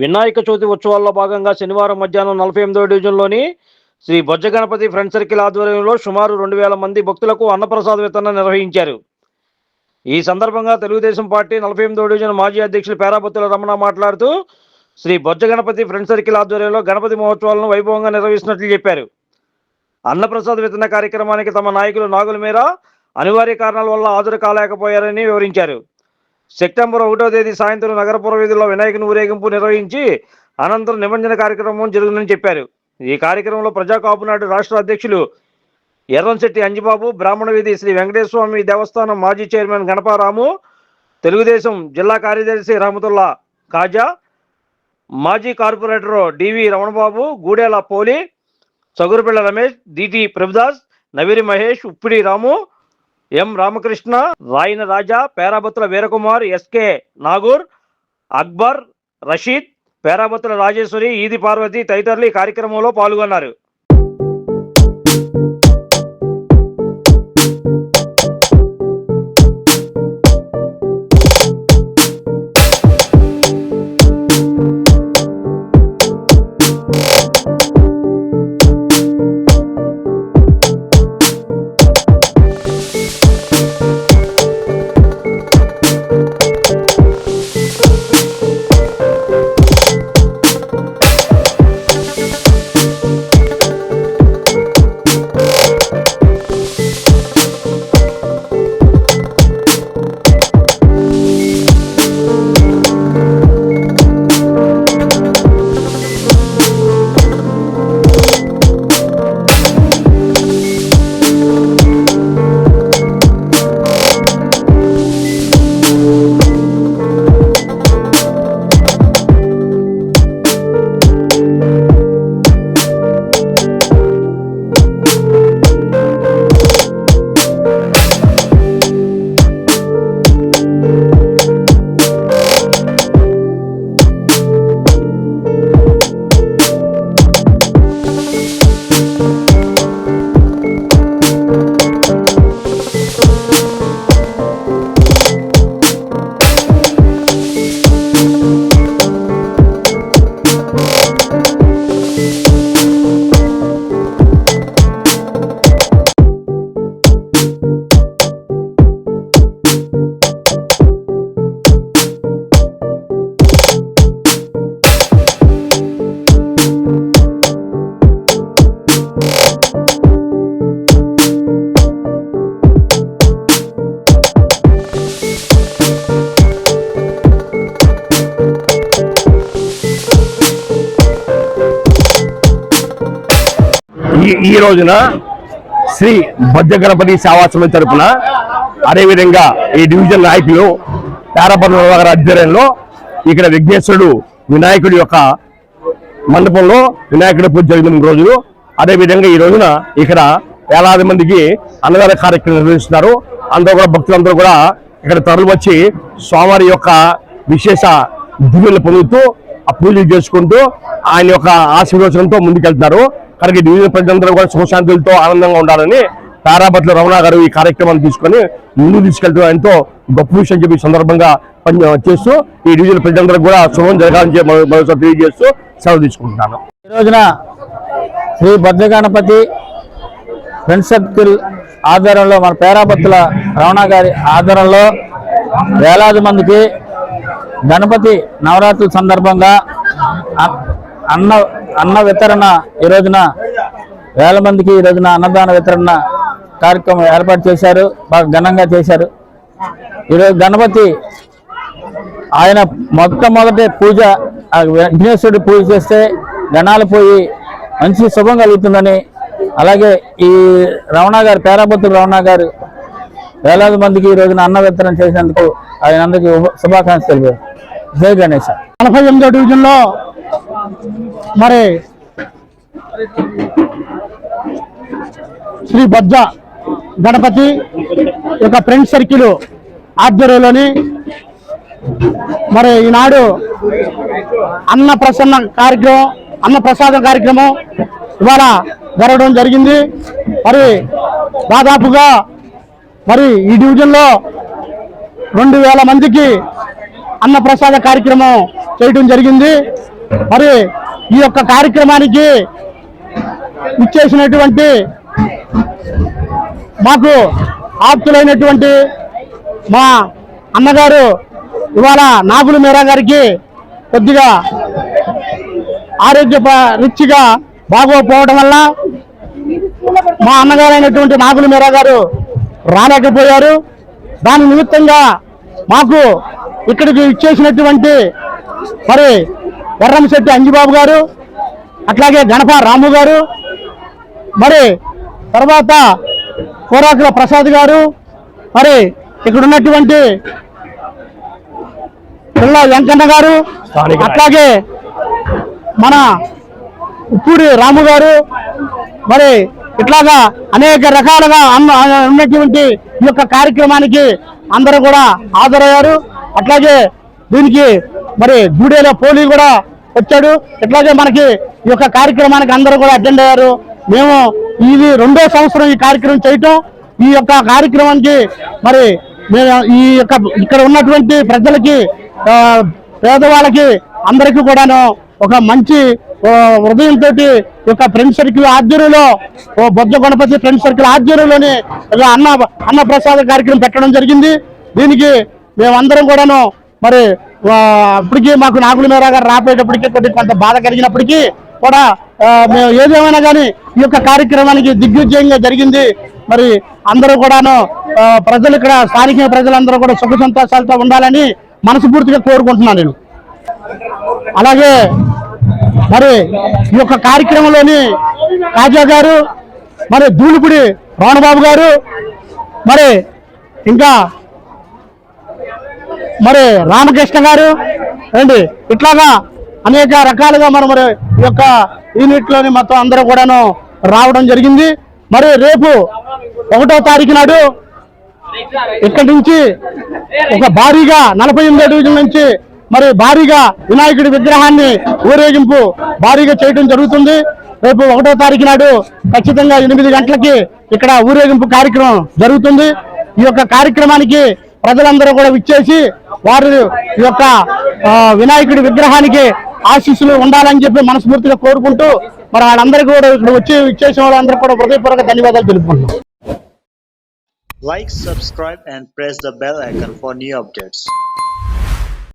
వినాయక చవితి ఉత్సవాల్లో భాగంగా శనివారం మధ్యాహ్నం నలభై ఎనిమిదో డివిజన్లోని శ్రీ బొజ్జగణపతి ఫ్రెండ్ సర్కిల్ ఆధ్వర్యంలో సుమారు రెండు వేల మంది భక్తులకు అన్నప్రసాద వితరణ నిర్వహించారు. ఈ సందర్భంగా తెలుగుదేశం పార్టీ నలభై ఎనిమిదో డివిజన్ మాజీ అధ్యక్షులు పేరాపత్తుల రమణ మాట్లాడుతూ శ్రీ బొజ్జగణపతి ఫ్రెండ్ సర్కిల్ ఆధ్వర్యంలో గణపతి మహోత్సవాలను వైభవంగా నిర్వహిస్తున్నట్లు చెప్పారు. అన్నప్రసాద వితరణ కార్యక్రమానికి తమ నాయకులు నాగుల మేర అనివార్య కారణాల వల్ల హాజరు కాలేకపోయారని వివరించారు. సెప్టెంబర్ ఒకటో తేదీ సాయంత్రం నగరపుర వీధుల్లో వినాయకుని ఊరేగింపు నిర్వహించి అనంతరం నిమజ్జన కార్యక్రమం జరుగుతుందని చెప్పారు. ఈ కార్యక్రమంలో ప్రజా కాపునాడు రాష్ట్ర అధ్యక్షులు ఎర్రంశెట్టి అంజిబాబు బ్రాహ్మణ వీధి శ్రీ వెంకటేశ్వర దేవస్థానం మాజీ చైర్మన్ గణపారాము తెలుగుదేశం జిల్లా కార్యదర్శి రహమతుల్లా కాజా మాజీ corporator D V Ramanababu Gudela Poli Chagurupilla Ramesh D T Prabhudas Naviri Mahesh Uppidi Ramu M Ramakrishna Rayana Raja Perabattula Veerakumar S K Nagur Akbar Rashid Perabattula Rajeshwari Eedi Parvati తదితరులు ఈ కార్యక్రమంలో పాల్గొన్నారు. ఈ రోజున శ్రీ బద్ద గణపతి సేవా సమితి తరపున అదేవిధంగా ఈ డివిజన్ నాయకులు తారాపర్ణ గారి ఆధ్వర్యంలో ఇక్కడ విఘ్నేశ్వరుడు వినాయకుడి యొక్క మండపంలో వినాయకుడి పూజ జరిగిన మూడు రోజులు. అదేవిధంగా ఈ రోజున ఇక్కడ వేలాది మందికి అన్నదాన కార్యక్రమం నిర్వహిస్తున్నారు. అందరూ కూడా భక్తులందరూ కూడా ఇక్కడ తరలి వచ్చి స్వామివారి యొక్క విశేష దివ్యలు పొందుతూ ఆ పూజలు చేసుకుంటూ ఆయన యొక్క ఆశీర్వచనంతో ముందుకెళ్తున్నారు. కనుక ఈ డివిజన్ ప్రజలందరూ కూడా సుఖశాంతులతో ఆనందంగా ఉండాలని తారాపట్ల రమణ గారు ఈ కార్యక్రమాన్ని తీసుకొని ముందుకు తీసుకెళ్తూ ఎంతో గొప్ప విషయం చెప్పి సందర్భంగా పని చేస్తూ ఈ డివిజన్ ప్రజలందరూ కూడా శుభం జరగాలని మరో- మరోసారి తెలియజేస్తూ సెలవు తీసుకుంటున్నాను. ఈ రోజున శ్రీ భద్రగణపతి ఫ్రెండ్ సర్కిల్ ఆధ్వర్యంలో మన పేరాపత్తుల రమణ గారి ఆధ్వర్యంలో వేలాది మందికి గణపతి నవరాత్రుల సందర్భంగా అ- అన్న అన్న వితరణ ఈ రోజున వేల మందికి ఈ రోజున అన్నదాన వితరణ కార్యక్రమం ఏర్పాటు చేశారు బాగా ఘనంగా చేశారు. ఈరోజు గణపతి ఆయన మొట్టమొదటి పూజ విఘ్నేశ్వరుడు పూజ చేస్తే గణాలు పోయి మంచి శుభం కలుగుతుందని అలాగే ఈ రమణ గారు పేరాపత్తుల రమణ గారు వేలాది మందికి ఈ రోజున అన్న వితరణ చేసినందుకు ఆయన అందరికీ శుభాకాంక్షలు తెలిపారు. జై గణేష్ నలభై ఎనిమిదో డివిజన్లో మరి శ్రీ బొజ్జ గణపతి యొక్క ఫ్రెండ్ సర్కిల్ ఆధ్వర్యంలోని మరి ఈనాడు అన్న ప్రసన్న కార్యక్రమం అన్న ప్రసాదం కార్యక్రమం ఇవాళ జరగడం జరిగింది. మరి దాదాపుగా మరి ఈ డివిజన్లో రెండు వేల మందికి అన్నప్రసాద కార్యక్రమం చేయడం జరిగింది. మరి ఈ యొక్క కార్యక్రమానికి ఇచ్చేసినటువంటి మాకు ఆప్తులైనటువంటి మా అన్నగారు ఇవాళ నాగుల మీరా గారికి కొద్దిగా ఆరోగ్య ప- బాగోపోవడం వల్ల మా అన్నగారైనటువంటి నాగుల మీరా గారు రాలేకపోయారు దాని నిమిత్తంగా మాకు ఇక్కడికి ఇచ్చేసినటువంటి మరి ఎర్రంశెట్టి అంజిబాబు గారు అట్లాగే గణప రాము గారు మరి తర్వాత కోరాకుల ప్రసాద్ గారు మరి ఇక్కడ ఉన్నటువంటి పిల్ల వెంకన్న గారు. అట్లాగే మన ఉప్పూరి రాము గారు మరి ఇట్లాగా అనేక రకాలుగా ఉన్నటువంటి ఈ యొక్క కార్యక్రమానికి అందరూ కూడా హాజరయ్యారు. అట్లాగే దీనికి మరి గూడేలో పోలీ కూడా వచ్చాడు. ఇట్లాగే మనకి ఈ యొక్క కార్యక్రమానికి అందరూ కూడా అటెండ్ అయ్యారు. మేము ఇది రెండో సంవత్సరం ఈ కార్యక్రమం చేయటం. ఈ యొక్క కార్యక్రమానికి మరి మేము ఈ యొక్క ఇక్కడ ఉన్నటువంటి ప్రజలకి పేదవాళ్ళకి అందరికీ కూడాను ఒక మంచి హృదయంతో ఈ ఫ్రెండ్ సర్కిల్ ఆధ్వర్యంలో ఓ బొద్ద గణపతి ఫ్రెండ్ సర్కిల్ ఆధ్వర్యంలోని ఇలా అన్న అన్న ప్రసాద కార్యక్రమం పెట్టడం జరిగింది. దీనికి మేమందరం కూడాను మరి అప్పటికీ మాకు నాగుల మేరా గారు రాపోయేటప్పటికీ కొద్ది కొంత బాధ కలిగినప్పటికీ కూడా మేము ఏదేమైనా కానీ ఈ యొక్క కార్యక్రమానికి దిగ్విజయంగా జరిగింది. మరి అందరూ కూడాను ప్రజలు ఇక్కడ స్థానిక ప్రజలందరూ కూడా సుఖ సంతోషాలతో ఉండాలని మనస్ఫూర్తిగా కోరుకుంటున్నాను నేను. అలాగే మరి ఈ యొక్క కార్యక్రమంలోని కాజా గారు మరి దూలుపుడి రాణబాబు గారు మరి ఇంకా మరి రామకృష్ణ గారు రండి. ఇట్లాగా అనేక రకాలుగా మనం మరి ఈ యొక్క యూనిట్లోని మొత్తం అందరూ కూడాను రావడం జరిగింది. మరి రేపు ఒకటో తారీఖు నాడు ఇక్కడి నుంచి ఒక భారీగా నలభై ఎనిమిదో డివిజన్ నుంచి మరి భారీగా వినాయకుడి విగ్రహాన్ని ఊరేగింపు భారీగా చేయడం జరుగుతుంది. రేపు ఒకటో తారీఖు నాడు ఖచ్చితంగా ఎనిమిది గంటలకి ఇక్కడ ఊరేగింపు కార్యక్రమం జరుగుతుంది. ఈ యొక్క కార్యక్రమానికి ప్రజలందరూ కూడా విచ్చేసి వారు ఈ యొక్క వినాయకుడి విగ్రహానికి ఆశీస్సులు ఉండాలని చెప్పి మనస్ఫూర్తిగా కోరుకుంటూ మరి వాళ్ళందరికీ కూడా ఇక్కడ వచ్చి విచ్చేసిన వాళ్ళందరూ కూడా హృదయపూర్వక ధన్యవాదాలు తెలుపుకుంటున్నాం. Like subscribe and press the bell icon for new updates